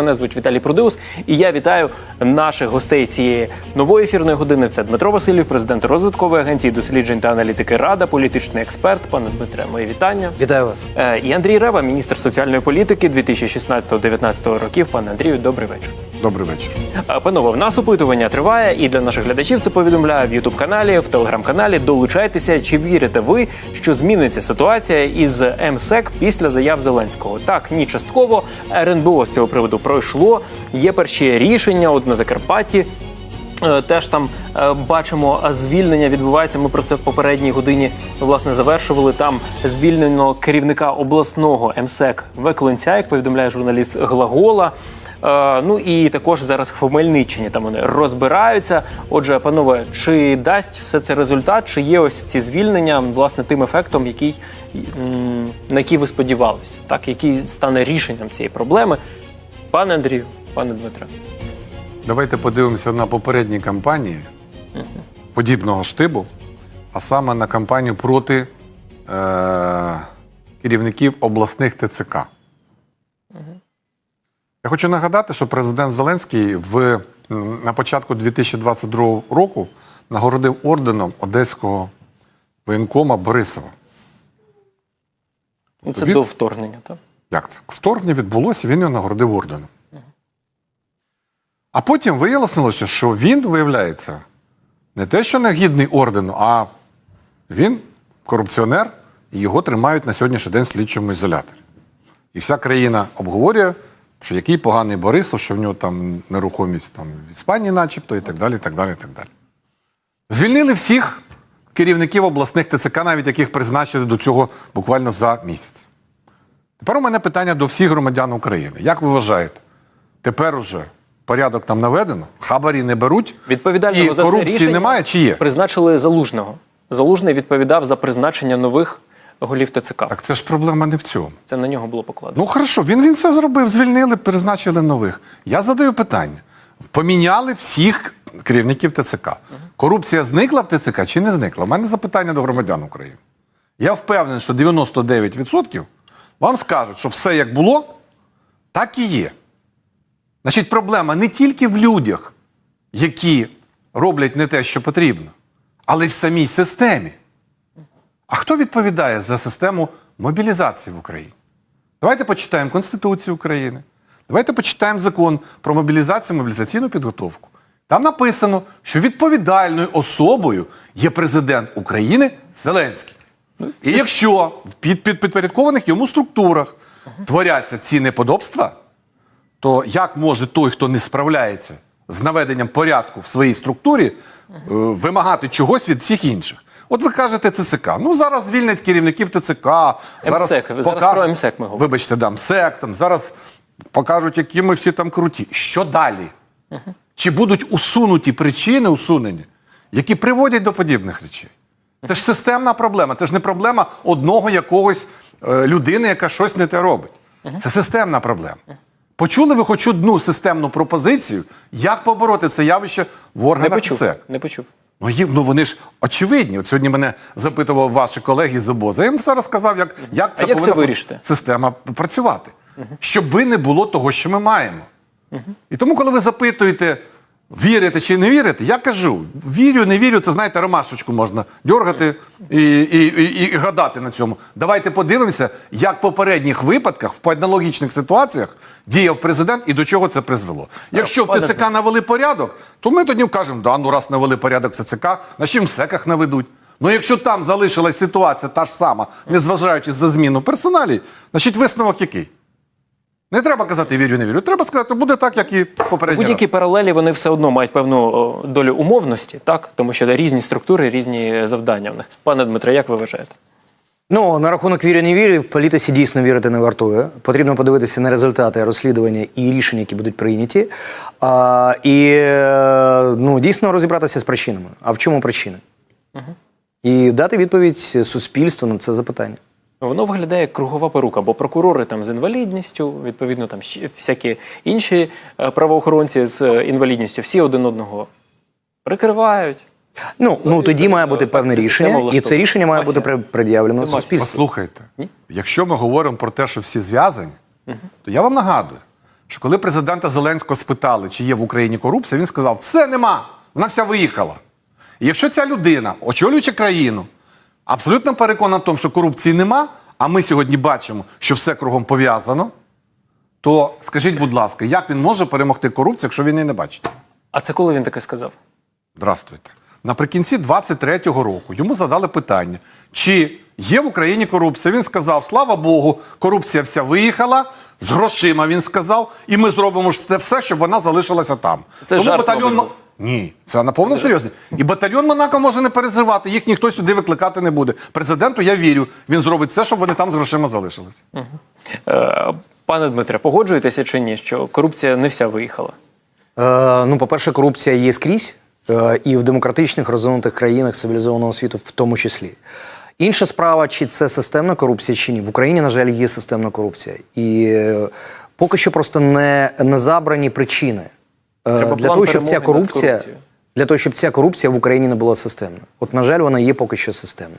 Мене звуть Віталій Прудиус, і я вітаю наших гостей цієї нової ефірної години. Це Дмитро Васильєв, президент розвиткової агенції досліджень та аналітики Рада, політичний експерт. Пане Дмитре, моє вітання. Вітаю вас. Е, І Андрій Рева, міністр соціальної політики 2016-2019 років. Пане Андрію, добрий вечір. Добрий вечір. Панове, в нас опитування триває, і для наших глядачів це повідомляю в Ютуб каналі, в телеграм-каналі. Долучайтеся, чи вірите ви, що зміниться ситуація із МСЕК після заяв Зеленського? Так, ні, частково РНБО з цього приводу пройшло. Є перші рішення. От на Закарпатті Е, Теж там е, бачимо звільнення відбувається. Ми про це в попередній годині власне завершували. Там звільнено керівника обласного МСЕК Векленця, як повідомляє журналіст Глагола. Е, Ну і також зараз в Хмельниччині там вони розбираються. Отже, панове, чи дасть все це результат? Чи є ось ці звільнення власне тим ефектом, який на який ви сподівалися, так який стане рішенням цієї проблеми? Пане Андрію, пане Дмитре. Давайте подивимося на попередні кампанії подібного штибу, а саме на кампанію проти е- керівників обласних ТЦК. Я хочу нагадати, що президент Зеленський в, на початку 2022 року нагородив орденом одеського воєнкома Борисова. Ну, Це Від- до вторгнення, так? Як це? Вторгнення відбулося, він його нагородив орденом. А потім виявилося, що він, виявляється, не те, що не гідний ордену, а він корупціонер, і його тримають на сьогоднішній день в слідчому ізоляторі. І вся країна обговорює, що який поганий Борисов, що в нього там нерухомість там, в Іспанії, начебто, і так далі. і так далі, і так далі. Звільнили всіх керівників обласних ТЦК, навіть яких призначили до цього буквально за місяць. Тепер у мене питання до всіх громадян України. Як ви вважаєте, тепер уже порядок там наведено, хабарі не беруть, і за корупції рішення немає чи є? Призначили залужного. Залужний відповідав за призначення нових голів ТЦК. Так це ж проблема не в цьому. Це на нього було покладено. Ну хорошо, він, він все зробив, звільнили, призначили нових. Я задаю питання: поміняли всіх керівників ТЦК. Корупція зникла в ТЦК чи не зникла? У мене запитання до громадян України. Я впевнений, що 99% вам скажуть, що все як було, так і є. Значить, проблема не тільки в людях, які роблять не те, що потрібно, але й в самій системі. А хто відповідає за систему мобілізації в Україні? Давайте почитаємо Конституцію України. Давайте почитаємо закон про мобілізацію, мобілізаційну підготовку. Там написано, що відповідальною особою є президент України Зеленський. І якщо в під, під, підпорядкованих йому структурах творяться ці неподобства, то як може той, хто не справляється з наведенням порядку в своїй структурі, е, вимагати чогось від всіх інших? От ви кажете ТЦК. Ну зараз звільнять керівників ТЦК. Зараз МСЕК. Ви зараз про МСЕК ми говоримо. Вибачте, да, МСЕК, там зараз покажуть, які ми всі там круті. Що далі? Чи будуть усунуті причини усунення, які приводять до подібних речей? Це ж системна проблема. Це ж не проблема одного якогось е, людини, яка щось не те робить. Це системна проблема. Почули ви хоч одну системну пропозицію, як побороти це явище в Не почув. МСЕК? Не почув. Ну, їм, ну вони ж очевидні. От сьогодні мене запитував ваші колеги з обозу. Я їм все розказав, як, як це як це повинна вирішити? система працювати, щоб не було того, що ми маємо. І тому, коли ви запитуєте, вірите чи не вірите, я кажу: вірю, не вірю, це знаєте, ромашечку можна дергати і, і, і, і гадати на цьому. Давайте подивимося, як в попередніх випадках, в аналогічних ситуаціях діяв президент і до чого це призвело. Якщо в ТЦК навели порядок, то ми тоді кажемо, да, ну раз навели порядок в ЦЦК, на чим в СЕКах наведуть. Ну якщо там залишилась ситуація та ж сама, незважаючи за зміну персоналі, значить висновок який? Не треба казати вірю, не вірю. Треба сказати, буде так, як і попередньо. Будь-які паралелі вони все одно мають певну долю умовності, так тому що різні структури, різні завдання в них. Пане Дмитре, як ви вважаєте? Ну на рахунок вірі не вірі, в політиці дійсно вірити не вартує. Потрібно подивитися на результати розслідування і рішення, які будуть прийняті. А, і е, ну, дійсно розібратися з причинами. А в чому причини? І дати відповідь суспільству на це запитання. Воно виглядає як кругова порука, бо прокурори там з інвалідністю, відповідно, там ще всякі інші е, правоохоронці з е, інвалідністю, всі один одного прикривають. Ну, ну тоді має бути певне рішення, і це рішення має бути пред'явлено суспільству. Послухайте, якщо ми говоримо про те, що всі зв'язані, то я вам нагадую, що коли президента Зеленського спитали, чи є в Україні корупція, він сказав: все нема, вона вся виїхала. І якщо ця людина, очолюючи країну, абсолютно переконана в тому, що корупції нема, а ми сьогодні бачимо, що все кругом пов'язано, то скажіть, будь ласка, як він може перемогти корупцію, якщо він її не бачить? А це коли він таке сказав? Здравствуйте. Наприкінці 23-го року йому задали питання, чи є в Україні корупція. Він сказав: слава Богу, корупція вся виїхала. З грошима він сказав, і ми зробимо ж це все, щоб вона залишилася там. Це жарт, мабуть, Мо- був. Ні, це на повному серйозі. І батальйон Монако може не перезривати, їх ніхто сюди викликати не буде. Президенту я вірю, він зробить все, щоб вони там з грошима залишились. Е, Пане Дмитре, погоджуєтеся чи ні, що корупція не вся виїхала? Е, ну, по-перше, корупція є скрізь е, і в демократичних розвинутих країнах цивілізованого світу, в тому числі. Інша справа, чи це системна корупція, чи ні. В Україні, на жаль, є системна корупція. І е, поки що просто не, не забрані причини. Е, Треба для того, щоб ця корупція. Для того, щоб ця корупція в Україні не була системною. От, на жаль, вона є поки що системна.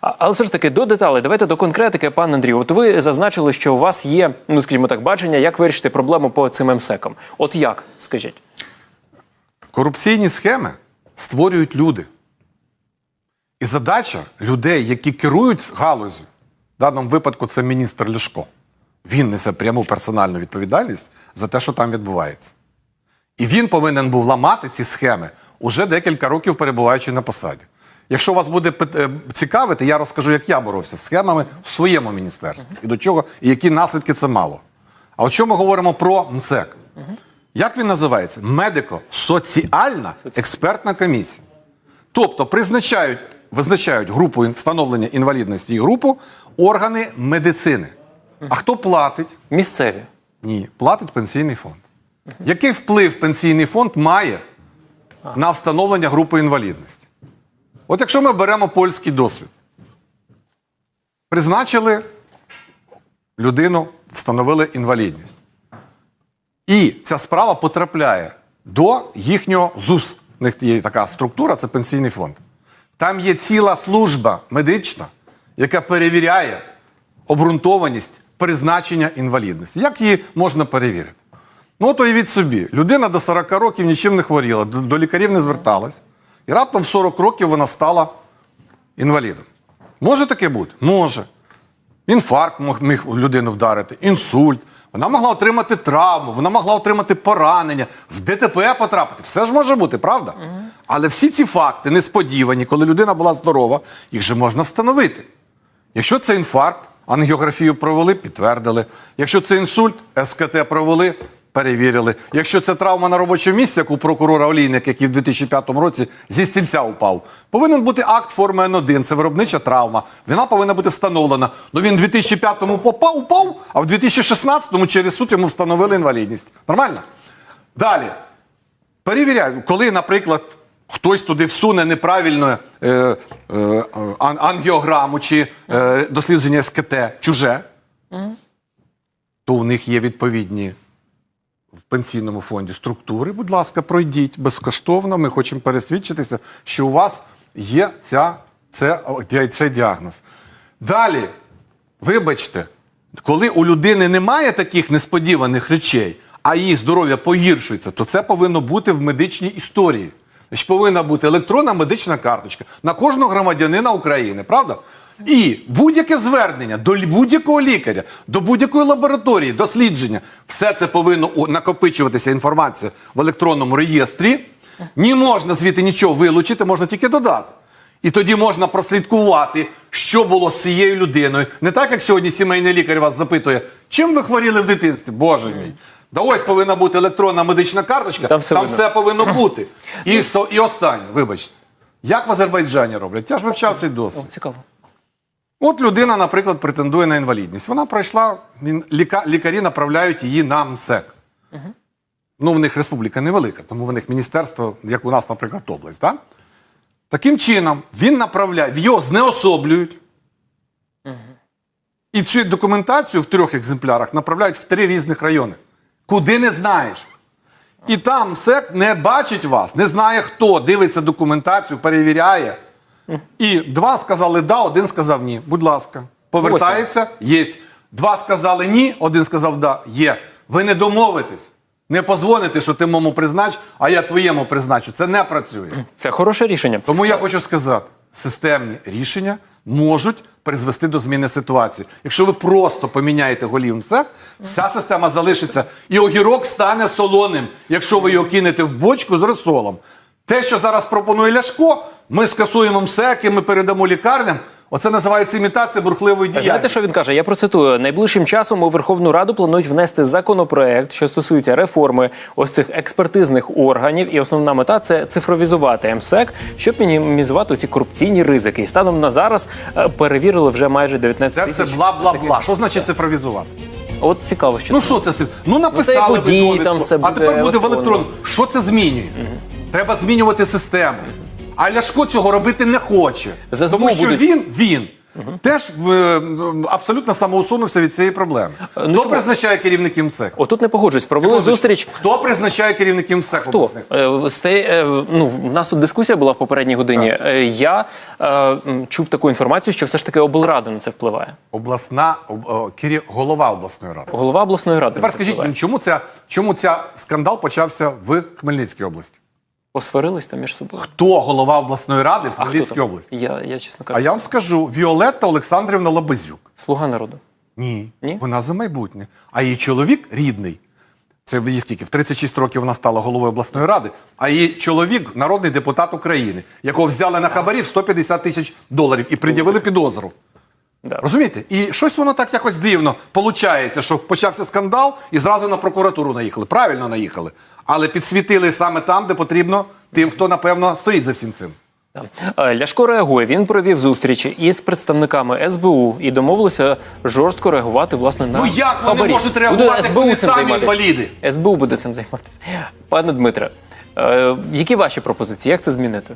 Але все ж таки до деталей, давайте до конкретики, пан Андрій. От ви зазначили, що у вас є, ну скажімо так, бачення, як вирішити проблему по цим МСЕКам. От як, скажіть? Корупційні схеми створюють люди. І задача людей, які керують галузю, в даному випадку це міністр Ляшко. Він несе пряму персональну відповідальність за те, що там відбувається. І він повинен був ламати ці схеми уже декілька років перебуваючи на посаді. Якщо вас буде е, цікавити, я розкажу, як я боровся з схемами в своєму міністерстві і до чого, і які наслідки це мало. А от що ми говоримо про МСЕК? Як він називається? Медико-соціальна експертна комісія. Тобто призначають, визначають групу встановлення інвалідності і групу органи медицини. А хто платить? Місцеві. Ні, платить пенсійний фонд. Який вплив пенсійний фонд має на встановлення групи інвалідності? От якщо ми беремо польський досвід, призначили людину, встановили інвалідність. І ця справа потрапляє до їхнього ЗУС. У них є така структура, це пенсійний фонд. Там є ціла служба медична, яка перевіряє обґрунтованість призначення інвалідності. Як її можна перевірити? Ну, от уявіть собі, людина до 40 років нічим не хворіла, до, лікарів не зверталась, і раптом в 40 років вона стала інвалідом. Може таке бути? Може. Інфаркт міг людину вдарити, інсульт. Вона могла отримати травму, вона могла отримати поранення, в ДТП потрапити. Все ж може бути, правда? Але всі ці факти несподівані, коли людина була здорова, їх же можна встановити. Якщо це інфаркт, ангіографію провели, підтвердили. Якщо це інсульт, СКТ провели, перевірили. Якщо це травма на робочому місці, як у прокурора Олійник, який в 2005 році зі стільця упав, повинен бути акт форми Н1, це виробнича травма. Вона повинна бути встановлена. Ну він в 2005-му попав, упав, а в 2016-му через суд йому встановили інвалідність. Нормально? Далі. Перевіряю, коли, наприклад, хтось туди всуне неправильно е, е, ан- ангіограму чи е, дослідження СКТ чуже, то у них є відповідні в пенсійному фонді структури. Будь ласка, пройдіть безкоштовно. Ми хочемо пересвідчитися, що у вас є ця, це, цей діагноз. Далі, вибачте, коли у людини немає таких несподіваних речей, а її здоров'я погіршується, то це повинно бути в медичній історії. Значить, повинна бути електронна медична карточка на кожного громадянина України, правда? І будь-яке звернення до будь-якого лікаря, до будь-якої лабораторії, дослідження, все це повинно накопичуватися інформація в електронному реєстрі. Не можна звідти нічого вилучити, можна тільки додати. І тоді можна прослідкувати, що було з цією людиною. Не так, як сьогодні сімейний лікар вас запитує, чим ви хворіли в дитинстві? Боже мій. Да ось повинна бути електронна медична карточка, Там все там все повинно бути. І, і останнє, вибачте. Як в Азербайджані роблять? Я ж вивчав цей досвід. О, цікаво. От людина, наприклад, претендує на інвалідність. Вона пройшла, ліка- лікарі направляють її на МСЕК. Ну, в них республіка невелика, тому в них міністерство, як у нас, наприклад, область. Так? Таким чином, він направляє, його знеособлюють. І цю документацію в трьох екземплярах направляють в три різних райони. Куди не знаєш. І там МСЕК не бачить вас, не знає хто, дивиться документацію, перевіряє. І два сказали да, один сказав ні. Будь ласка. Повертається, є. Два сказали ні, один сказав да, є. Ви не домовитесь. Не позвоните, що ти моєму признач, а я твоєму призначу. Це не працює. Це хороше рішення. Тому я хочу сказати: системні рішення можуть призвести до зміни ситуації. Якщо ви просто поміняєте голів МСЕК, вся система залишиться, і огірок стане солоним, якщо ви його кинете в бочку з розсолом. Те, що зараз пропонує Ляшко, ми скасуємо МСЕКи, ми передамо лікарням. Оце називається імітація бурхливої Знаєте, що він каже? Я процитую: найближчим часом у Верховну Раду планують внести законопроект, що стосується реформи ось цих експертизних органів. І основна мета це цифровізувати МСЕК, щоб мінімізувати ці корупційні ризики. І станом на зараз е, перевірили вже майже 19 Це все бла-бла-бла. Що значить цифровізувати? От цікаво, що Ну це. що це? Ну Ну, написали це як водій, там все а тепер буде в електронному. Що це змінює? Треба змінювати систему. А Ляшко цього робити не хоче. За Тому що будуть- він, він теж е, абсолютно самоусунувся від цієї проблеми. Хто ну чому? призначає керівників МСЕК? Отут не погоджусь. Провели зустріч. Хто призначає керівників МСЕК Хто? Е, е, ну, в нас тут дискусія була в попередній годині. Е, Я е, чув таку інформацію, що все ж таки облрада на це впливає. Обласна об- о, керів- голова обласної ради. Голова обласної ради. Тепер скажіть чому ця, чому ця скандал почався в Хмельницькій області? Посварились там між собою. Хто голова обласної ради в Хмельницькій області? Я, я чесно А я вам скажу, Віолетта Олександрівна Лабазюк. слуга народу. Ні, Ні? вона за майбутнє. А її чоловік рідний. Це в її скільки? В 36 років вона стала головою обласної ради, а її чоловік народний депутат України, якого взяли на хабарі в 150 тисяч доларів і пред'явили підозру. Да. Розумієте? І щось воно так якось дивно. Получається, що почався скандал і зразу на прокуратуру наїхали. Правильно наїхали. Але підсвітили саме там, де потрібно тим, хто, напевно, стоїть за всім цим. Ляшко реагує. Він провів зустрічі із представниками СБУ і домовилися жорстко реагувати власне на Ну, як вони хабарі. можуть реагувати, як вони самі займатися. інваліди? СБУ буде цим займатися. Пане Дмитре, е, які ваші пропозиції? Як це змінити?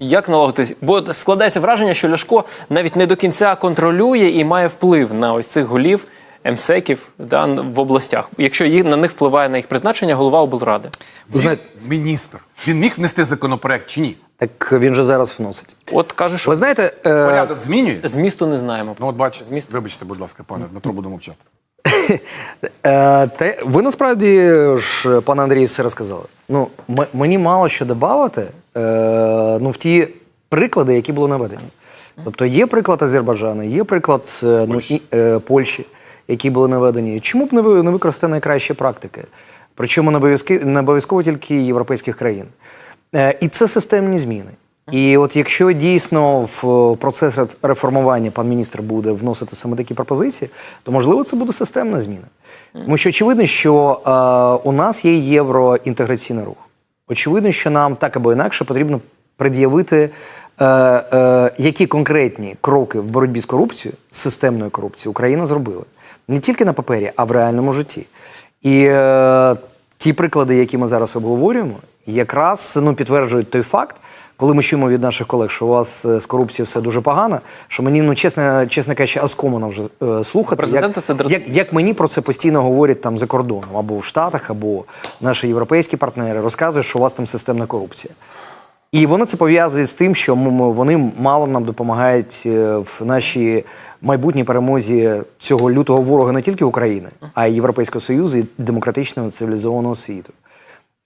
Як налагодитись? Бо складається враження, що Ляшко навіть не до кінця контролює і має вплив на ось цих голів МСЕКів да, в областях, якщо їх на них впливає на їх призначення голова облради. Ви знаєте, Міністр. Він міг внести законопроект чи ні? так він же зараз вносить. От каже, що Ви знаєте, е, Порядок змінює? змісту не знаємо. Ну, от бачите, Зміст- вибачте, будь ласка, пане Дмитро, буду мовчати. Те, ви насправді ж, пане Андрій, все розказали. Ну, мені мало що додати е, ну, в ті приклади, які були наведені. Тобто є приклад Азербайджану, є приклад е, ну, і, е, Польщі, які були наведені. Чому б не, ви, не використати найкращі практики? Причому не обов'язково тільки європейських країн. Е, і це системні зміни. І от якщо дійсно в процес реформування пан міністр буде вносити саме такі пропозиції, то можливо це буде системна зміна. Тому що очевидно, що е, у нас є євроінтеграційний рух. Очевидно, що нам так або інакше потрібно пред'явити, е, е, які конкретні кроки в боротьбі з корупцією, з системною корупцією, Україна зробила не тільки на папері, а в реальному житті. І е, ті приклади, які ми зараз обговорюємо, якраз ну, підтверджують той факт, коли ми чуємо від наших колег, що у вас е, з корупцією все дуже погано, що мені, ну чесно, чесно кажучи, оскомано вже е, слухати, Президента як, це дратує. як, як мені про це постійно говорять там за кордоном, або в Штатах, або наші європейські партнери розказують, що у вас там системна корупція. І воно це пов'язує з тим, що вони мало нам допомагають е, в нашій майбутній перемозі цього лютого ворога не тільки України, а й Європейського Союзу і демократичного цивілізованого світу.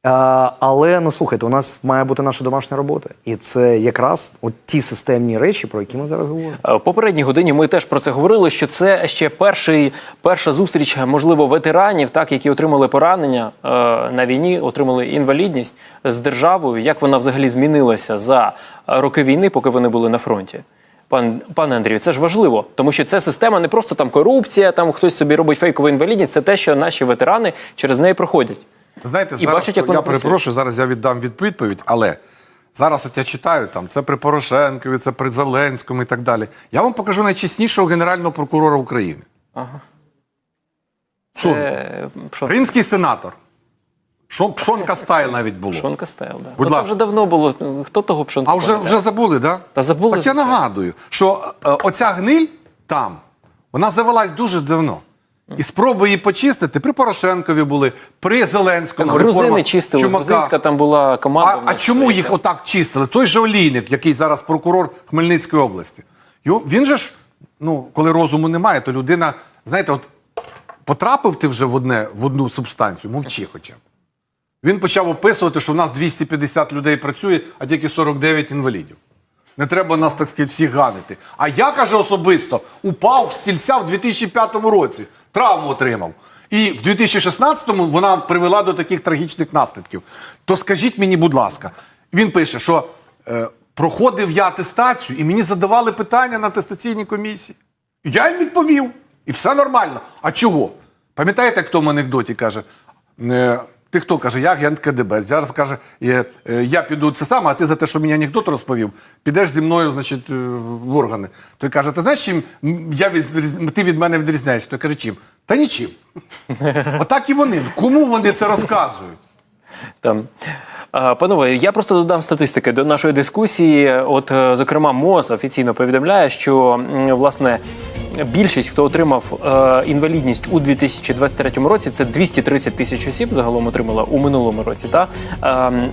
А, але ну слухайте, у нас має бути наша домашня робота, і це якраз от ті системні речі, про які ми зараз говоримо. Е, В попередній годині ми теж про це говорили. Що це ще перший, перша зустріч, можливо, ветеранів, так які отримали поранення е, на війні, отримали інвалідність з державою. Як вона взагалі змінилася за е, роки війни, поки вони були на фронті? Пан пане Андрію, це ж важливо, тому що це система не просто там корупція, там хтось собі робить фейкову інвалідність. Це те, що наші ветерани через неї проходять. Знаєте, І зараз бачать, як я працює. перепрошую, зараз я віддам відповідь, але зараз от я читаю там це при Порошенкові, це при Зеленському і так далі. Я вам покажу найчеснішого генерального прокурора України. Це? Римський сенатор. Шон, Пшонка Стайл навіть було. Пшонка стайл. Да. Будь Ну, це ласка. вже давно було. Хто того пшонка? А вже, вже забули? Да? Та забули, Так я нагадую, що е, оця гниль там, вона завелась дуже давно. І спроби її почистити при Порошенкові були, при Зеленському. Грузини реформа чистили. Чумака. Грузинська там була команда. А, а чому їх отак чистили? Той же Олійник, який зараз прокурор Хмельницької області. Його, він же ж, ну, коли розуму немає, то людина, знаєте, от потрапив ти вже в, одне, в одну субстанцію, мовчи хоча б. Він почав описувати, що в нас 250 людей працює, а тільки 49 інвалідів. Не треба нас, так сказати, всіх ганити. А я, каже, особисто упав в стільця в 2005 році, травму отримав. І в 2016-му вона привела до таких трагічних наслідків. То скажіть мені, будь ласка, він пише, що е, проходив я атестацію, і мені задавали питання на атестаційній комісії. І я їм відповів. І все нормально. А чого? Пам'ятаєте, як в тому анекдоті каже? е, Ти хто каже, я агент КДБ. Зараз каже, е, я піду це саме, а ти за те, що мені анекдот розповів, підеш зі мною, значить, е, в органи. Той каже, ти знаєш, чим я відріз- ти від мене відрізняєшся? Той каже, чим? Та нічим. Отак і вони. Кому вони це розказують? Там. Панове, я просто додам статистики до нашої дискусії. От, е, зокрема, МОЗ офіційно повідомляє, що власне більшість, хто отримав е, інвалідність у 2023 році, це 230 тисяч осіб загалом отримала у минулому році. Та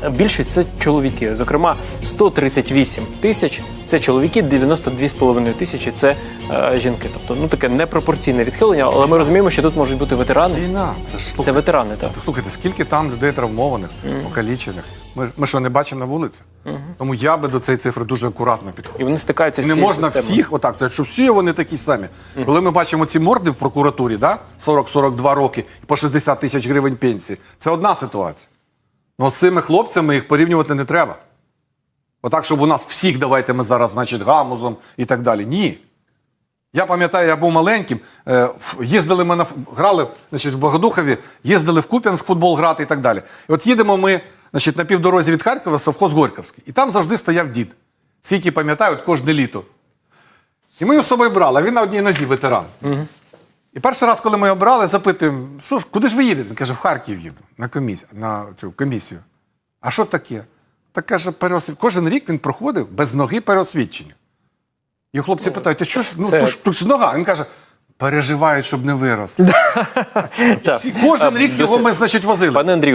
е, більшість це чоловіки. Зокрема, 138 тисяч це чоловіки, 92,5 тисячі це е, жінки. Тобто, ну таке непропорційне відхилення, але ми розуміємо, що тут можуть бути ветерани. Війна. Це ж Це ветерани, так. Слухайте, скільки там людей травмованих, покалічених. Ми, ми що, не бачимо на вулиці? Тому я би до цієї цифри дуже акуратно підходив. І вони стикаються з не цією можна системою. всіх, отак, це що всі вони такі самі. Коли ми бачимо ці морди в прокуратурі, да? 40-42 роки і по 60 тисяч гривень пенсії, це одна ситуація. Ну з цими хлопцями їх порівнювати не треба. Отак, щоб у нас всіх давайте ми зараз, значить, гамузом і так далі. Ні. Я пам'ятаю, я був маленьким, е, їздили ми на ф- грали значить, в Богодухові, їздили в Куп'янськ футбол грати і так далі. І от їдемо ми значить, на півдорозі від Харкова, совхоз Горьковський. І там завжди стояв дід. Скільки пам'ятаю, от кожне літо. І ми його з собою брали, а він на одній нозі ветеран. І перший раз, коли ми його брали, запитуємо, що куди ж ви їдете? Він каже, в Харків їду на, коміс... на цю комісію. А що таке? Так каже, переосвід... кожен рік він проходив без ноги переосвідчення. І хлопці питають, а що ж, ну, це- тут, ж, тут ж нога. Він каже, переживають, щоб не вирос. Так. Ці- Кожен рік його ми, значить, возили. Пане Андрію,